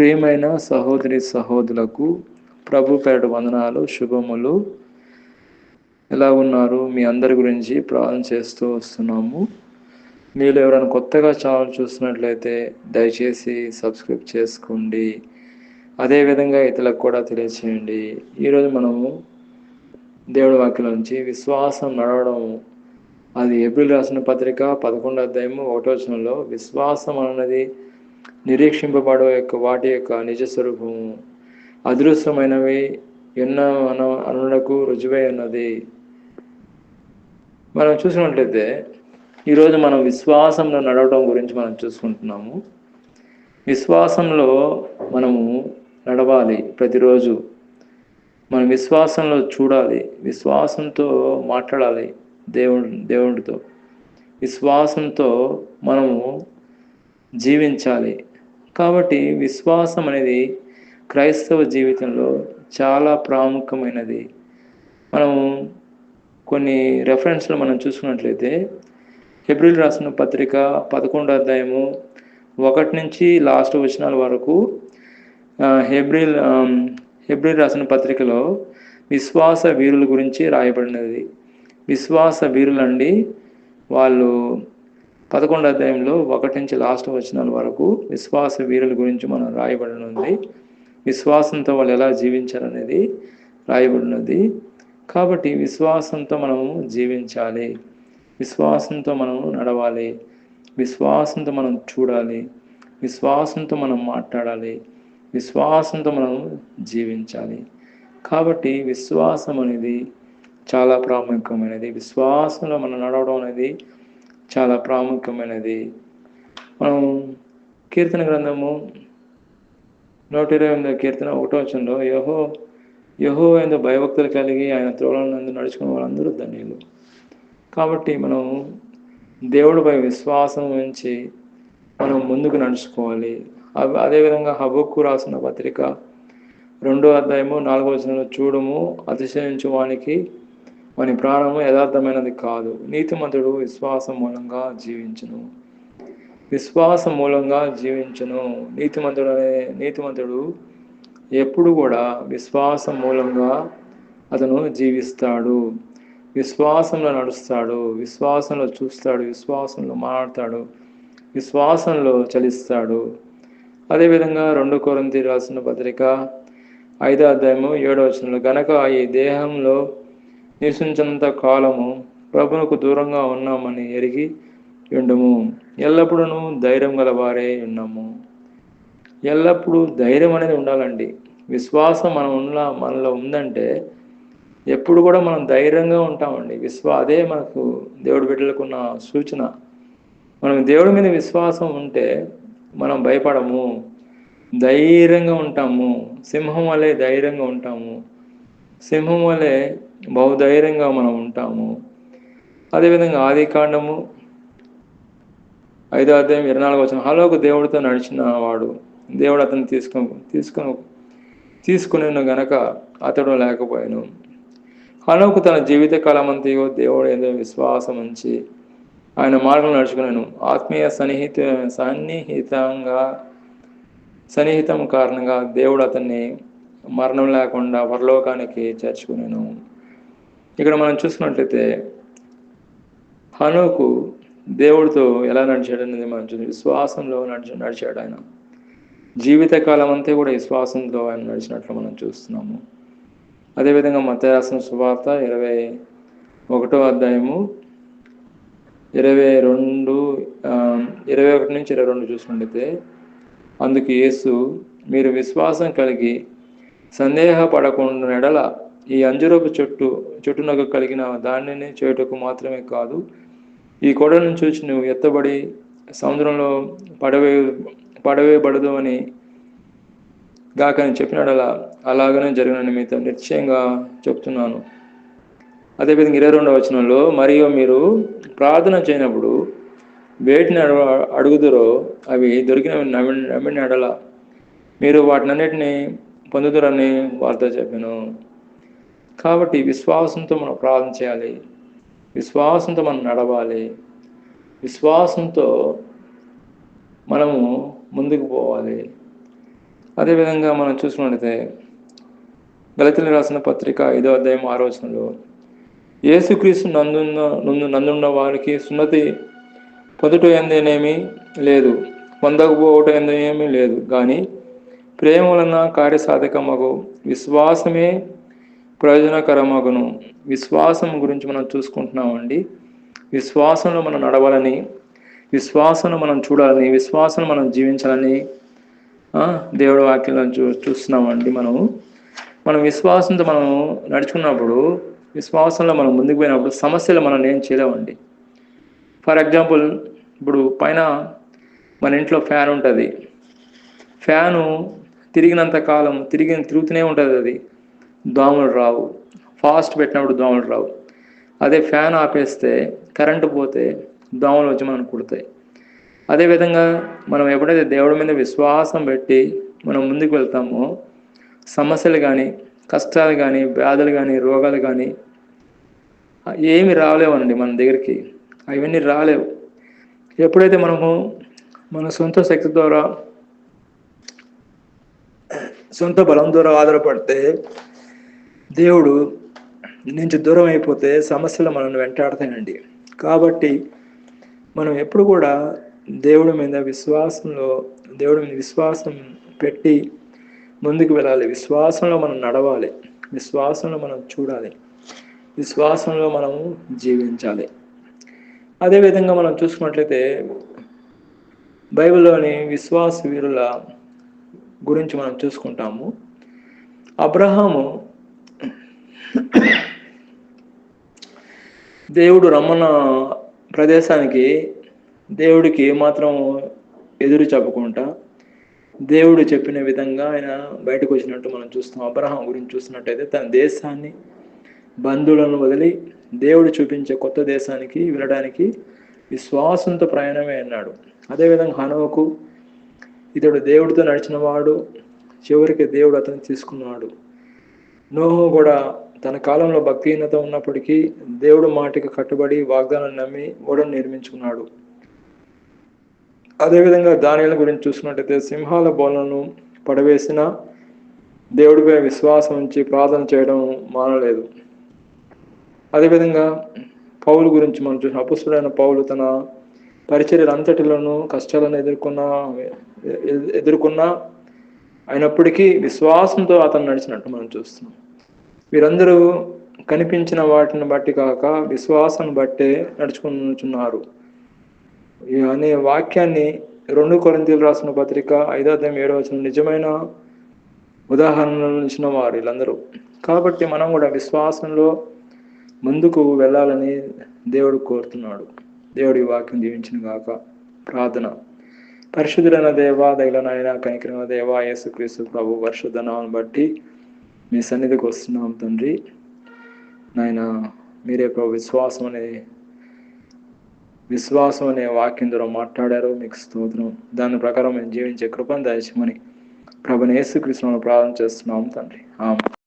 ప్రియమైన సహోదరి సహోదరులకు ప్రభు పేట వందనాలు శుభములు. ఎలా ఉన్నారు? మీ అందరి గురించి ప్రార్థన చేస్తూ వస్తున్నాము. మీరు ఎవరైనా కొత్తగా ఛానల్ చూస్తున్నట్లయితే దయచేసి సబ్స్క్రైబ్ చేసుకోండి. అదేవిధంగా ఇతరులకు కూడా తెలియచేయండి. ఈరోజు మనము దేవుడి వాక్యం నుంచి విశ్వాసం నడవడం. అది ఏప్రిల్ రాసిన పత్రిక పదకొండో అధ్యాయము ఒకటో వచనంలో విశ్వాసం అన్నది నిరీక్షింపబడే యొక్క వాటి యొక్క నిజ స్వరూపము. అదృశ్యమైనవి ఎన్నో అన అనులకు రుజువై ఉన్నది. మనం చూసినట్లయితే ఈరోజు మనం విశ్వాసంలో నడవడం గురించి మనం చూసుకుంటున్నాము. విశ్వాసంలో మనము నడవాలి ప్రతిరోజు. మనం విశ్వాసంలో చూడాలి. విశ్వాసంతో మాట్లాడాలి దేవుడు దేవుడితో. విశ్వాసంతో మనము జీవించాలి. కాబట్టి విశ్వాసం అనేది క్రైస్తవ జీవితంలో చాలా ప్రాముఖ్యమైనది. మనము కొన్ని రెఫరెన్స్లు మనం చూసుకున్నట్లయితే ఏప్రిల్ రాసిన పత్రిక పదకొండో అధ్యాయము ఒకటి నుంచి లాస్ట్ వచనాల వరకు హెబ్రిల్ హెబ్రిల్ రాసిన పత్రికలో విశ్వాస వీరుల గురించి రాయబడినది. విశ్వాస వీరులండి వాళ్ళు పదకొండు అధ్యాయంలో ఒకటి నుంచి లాస్ట్ వచనాల వరకు విశ్వాస వీరుల గురించి మనం రాయబడినది విశ్వాసంతో వాళ్ళు ఎలా జీవించారనేది రాయబడినది కాబట్టి విశ్వాసంతో మనము జీవించాలి. విశ్వాసంతో మనము నడవాలి. విశ్వాసంతో మనం చూడాలి. విశ్వాసంతో మనం మాట్లాడాలి. విశ్వాసంతో మనం జీవించాలి. కాబట్టి విశ్వాసం అనేది చాలా ప్రాముఖ్యమైనది. విశ్వాసంలో మనం నడవడం అనేది చాలా ప్రాముఖ్యమైనది. మనం కీర్తన గ్రంథము నూట ఇరవై ఎనిమిదో కీర్తన ఒకటో వచ్చంలో యహో యహో ఆయన భయభక్తులు కలిగి ఆయన త్రోళనందు నడుచుకున్న వాళ్ళందరూ ధన్యులు. కాబట్టి మనం దేవుడిపై విశ్వాసం ఉంచి మనం ముందుకు నడుచుకోవాలి. అదేవిధంగా హబక్కు రాసిన పత్రిక రెండో అధ్యాయము నాలుగో వచనంలో చూడము అతిశయించు వానికి వాని ప్రాణము యథార్థమైనది కాదు. నీతిమంతుడు విశ్వాసం మూలంగా జీవించును. విశ్వాసం మూలంగా జీవించును. నీతిమంతుడు అనే నీతిమంతుడు ఎప్పుడు కూడా విశ్వాసం మూలంగా అతను జీవిస్తాడు. విశ్వాసంలో నడుస్తాడు. విశ్వాసంలో చూస్తాడు. విశ్వాసంలో మాట్లాడతాడు. విశ్వాసంలో చలిస్తాడు. అదేవిధంగా రెండు కొరంతి రాసిన పత్రిక ఐదో అధ్యాయము ఏడో వచనంలో గనక ఈ దేహంలో నివసించినంత కాలము ప్రభునకు దూరంగా ఉన్నామని ఎరిగి ఉండము ఎల్లప్పుడూ ధైర్యం గలవారే ఉన్నాము ఎల్లప్పుడూ ధైర్యం అనేది ఉండాలండి. విశ్వాసం మనం ఉన్న మనలో ఉందంటే ఎప్పుడు కూడా మనం ధైర్యంగా ఉంటామండి. విశ్వా అదే మనకు దేవుడు బిడ్డలకున్న సూచన. మనం దేవుడి మీద విశ్వాసం ఉంటే మనం భయపడము. ధైర్యంగా ఉంటాము. సింహం వలె ధైర్యంగా ఉంటాము. సింహం వలె బహుధైర్యంగా మనం ఉంటాము. అదేవిధంగా ఆది కాండము ఐదో అధ్యాయం ఇరవై నాలుగు వచ్చిన హలోకు దేవుడితో నడిచిన వాడు దేవుడు అతను తీసుకొని తీసుకొని తీసుకుని గనక అతడు లేకపోయాను. హలోకు తన జీవిత కాలమంతయో దేవుడు ఏదో విశ్వాసం ఉంచి ఆయన మార్గం నడుచుకున్నాను ఆత్మీయ సన్నిహిత సన్నిహితంగా సన్నిహితం కారణంగా దేవుడు అతన్ని మరణం లేకుండా పరలోకానికి చేర్చుకున్నాను ఇక్కడ మనం చూసుకున్నట్లయితే హనుకు దేవుడితో ఎలా నడిచాడు అనేది మనం చూసి విశ్వాసంలో నడిచి నడిచాడు ఆయన. జీవితకాలం అంతా కూడా విశ్వాసంతో ఆయన నడిచినట్లు మనం చూస్తున్నాము. అదేవిధంగా మత శుభార్త సువార్త ఇరవై ఒకటో అధ్యాయము ఇరవై రెండు ఇరవై ఒకటి నుంచి ఇరవై రెండు చూసుకుంటే అందుకు యేసు మీరు విశ్వాసం కలిగి సందేహపడకుండా ఎడల ఈ అంజురపు చెట్టు చెట్టునకు కలిగిన దానిని చేయుటకు మాత్రమే కాదు ఈ కొడలను చూసి నువ్వు ఎత్తబడి సముద్రంలో పడవే పడవేయబడదు అని గాకని అలా అలాగనే జరిగిన మీతో నిశ్చయంగా చెప్తున్నాను. అదేవిధంగా ఇరవై రెండవ వచనంలో మరియు మీరు ప్రార్థన చేయనప్పుడు వేటిని అడుగుదురో అవి దొరికిన నమ్మి నమ్మిన ఎడల మీరు వాటినన్నిటిని పొందుతురని వార్త చెప్పాను. కాబట్టి విశ్వాసంతో మనం ప్రార్థన చేయాలి. విశ్వాసంతో మనం నడవాలి. విశ్వాసంతో మనము ముందుకు పోవాలి. అదేవిధంగా మనం చూసుకున్నట్లయితే గలతీలు రాసిన పత్రిక ఐదో అధ్యాయం ఆలోచనలో యేసుక్రీస్తు నందున్న నందు నందున్న వారికి సున్నతి పొదుట ఎందేనేమీ లేదు. పొందకపోవట ఎందేమీ లేదు. కానీ ప్రేమ వలన కార్యసాధకమగు విశ్వాసమే ప్రయోజనకరమగును. విశ్వాసం గురించి మనం చూసుకుంటున్నామండి. విశ్వాసంలో మనం నడవాలని విశ్వాసంలో మనం చూడాలని విశ్వాసం మనం జీవించాలని దేవుడు దేవుడి వాక్యంలో చూ చూస్తున్నామండి మనము. మనం విశ్వాసంతో మనం నడుచుకున్నప్పుడు విశ్వాసంలో మనం ముందుకు పోయినప్పుడు సమస్యలు మనం ఏం చేయలేమండి. ఫర్ ఎగ్జాంపుల్ ఇప్పుడు పైన మన ఇంట్లో ఫ్యాన్ ఉంటుంది. ఫ్యాను తిరిగినంత కాలం తిరిగి తిరుగుతూనే ఉంటుంది అది. దోమలు రావు ఫాస్ట్ పెట్టినప్పుడు దోమలు రావు అదే ఫ్యాన్ ఆపేస్తే కరెంటు పోతే దోమలు వచ్చి మనం కుడతాయి. అదేవిధంగా మనం ఎప్పుడైతే దేవుడి మీద విశ్వాసం పెట్టి మనం ముందుకు వెళ్తామో సమస్యలు కానీ కష్టాలు కానీ వ్యాధులు కానీ రోగాలు కానీ ఏమి రాలేవండి మన దగ్గరికి. అవన్నీ రాలేవు. ఎప్పుడైతే మనము మన సొంత శక్తి ద్వారా సొంత బలం ద్వారా ఆధారపడితే దేవుడు నుంచి దూరం అయిపోతే సమస్యలు మనల్ని వెంటాడతాయండి. కాబట్టి మనం ఎప్పుడు కూడా దేవుడి మీద విశ్వాసంలో దేవుడి మీద విశ్వాసం పెట్టి ముందుకు వెళ్ళాలి. విశ్వాసంలో మనం నడవాలి. విశ్వాసంలో మనం చూడాలి. విశ్వాసంలో మనము జీవించాలి. అదేవిధంగా మనం చూసుకున్నట్లయితే బైబిల్లోని విశ్వాస వీరుల గురించి మనం చూసుకుంటాము. అబ్రహాము దేవుడు రమ్మన్న ప్రదేశానికి దేవుడికి ఏమాత్రం ఎదురు చెప్పకుండా దేవుడు చెప్పిన విధంగా ఆయన బయటకు వచ్చినట్టు మనం చూస్తాం. అబ్రహాం గురించి చూసినట్టయితే తన దేశాన్ని బంధువులను వదిలి దేవుడు చూపించే కొత్త దేశానికి వెళ్ళడానికి విశ్వాసంతో ప్రయాణమే అన్నాడు. అదేవిధంగా హనువకు ఇతడు దేవుడితో నడిచిన వాడు చివరికి దేవుడు అతను తీసుకున్నాడు. నోహు కూడా తన కాలంలో భక్తిహీనత ఉన్నప్పటికీ దేవుడు మాటకి కట్టుబడి వాగ్దానం నమ్మి ఓడను నిర్మించుకున్నాడు. అదేవిధంగా దానిల గురించి చూసుకున్నట్టయితే సింహాల బోలను పడవేసిన దేవుడిపై విశ్వాసం ఉంచి ప్రార్థన చేయడం మానలేదు. అదేవిధంగా పౌలు గురించి మనం చూసిన అపుస్తుడైన పౌలు తన పరిచర్యలు అంతటిలోనూ కష్టాలను ఎదుర్కొన్న ఎదుర్కొన్న అయినప్పటికీ విశ్వాసంతో అతను నడిచినట్టు మనం చూస్తున్నాం. వీరందరూ కనిపించిన వాటిని బట్టి కాక విశ్వాసం బట్టే నడుచుకుంటున్నారు. అనే వాక్యాన్ని రెండు కొరింతలు రాసిన పత్రిక ఐదోదయం అధ్యాయం ఏడవ నిజమైన ఉదాహరణలు ఇచ్చిన వారు వీళ్ళందరూ. కాబట్టి మనం కూడా విశ్వాసంలో ముందుకు వెళ్ళాలని దేవుడు కోరుతున్నాడు. దేవుడి వాక్యం జీవించిన గాక ప్రార్థన. పరిశుద్ధుడైన దేవా దైలనైన కనికరమైన దేవా యేసుక్రీస్తు ప్రభు వర్షధనాన్ని బట్టి మీ సన్నిధికి వస్తున్నాం తండ్రి. నాయన మీరే ప్రభు విశ్వాసం అనే విశ్వాసం అనే వాక్యం ద్వారా మాట్లాడారు. మీకు స్తోత్రం. దాని ప్రకారం మేము జీవించే కృపను దయచేయమని ప్రభుని యేసుకృష్ణను ప్రార్థన చేస్తున్నాం తండ్రి. ఆమె